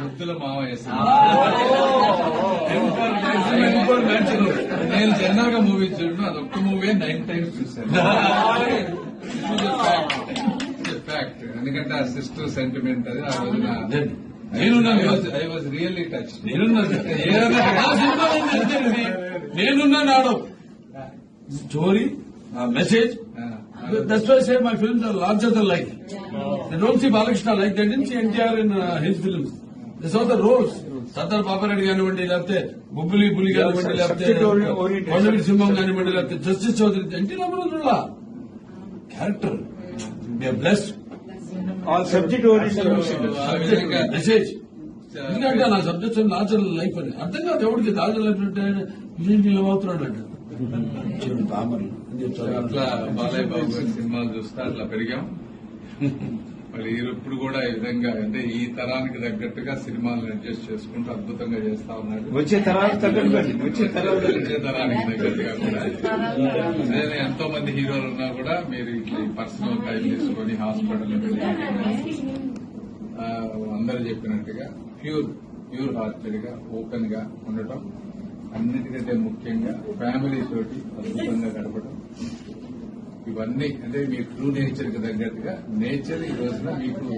ముద్దుల మావయ్య. నేను గా మూవీ చూడను అది ఒక్క మూవీ నైన్ టైమ్స్ చూశాను. ఫ్యాక్ట్ ఎందుకంటే ఆ సిస్టర్ సెంటిమెంట్ అది ఆ రోజున నేనున్నాను. ఐ వాజ్ రియల్లీ టచ్ నేనున్నా ఆ సినిమా ఏంటంటే నేనున్నా నాడు స్టోరీ ఆ message that's why say my films are larger than life they don't see Balakrishna like that in see NTR in his films this are the roles Sardar Papareddy కానివ్వండి లేకపోతే బుబ్బులి పులి కానివ్వండి లేకపోతే Subject oriented. కొండవీటి సింహం కానివ్వండి లేకపోతే justice Chowdary NT రామారాజులా character bless all subject oriented message ఎందుకంటే నా subject natural life అని అర్థం కాదు ఎవరికి నాచురల్ లైఫ్ అంటే ఇదేంటి ఇలా అవుతున్నాడు అంటే చిన్న పామరు అట్లా బాలయ్య బాబు గారి సినిమాలు చూస్తే అట్లా పెరిగాం మళ్ళీ ఇప్పుడు కూడా ఈ విధంగా అంటే ఈ తరానికి తగ్గట్టుగా సినిమాలను అడ్జస్ట్ చేసుకుంటూ అద్భుతంగా చేస్తా ఉన్నాడు వచ్చే తరానికి వచ్చే వచ్చే తరానికి తగ్గట్టుగా కూడా. నేను ఎంతో మంది హీరోలు ఉన్నా కూడా మీరు ఇట్లా పర్సనల్ టైం తీసుకొని హాస్పిటల్ వెళ్ళి అందరూ చెప్పినట్టుగా ప్యూర్ ప్యూర్ హార్టెడ్గా ఓపెన్గా ఉండటం అన్నిటికంటే ముఖ్యంగా ఫ్యామిలీ తోటి అద్భుతంగా గడపడం. ఇవన్నీ అంటే మీ ట్రూ నేచర్కి తగ్గట్టుగా నేచర్ ఈ రోజున మీకు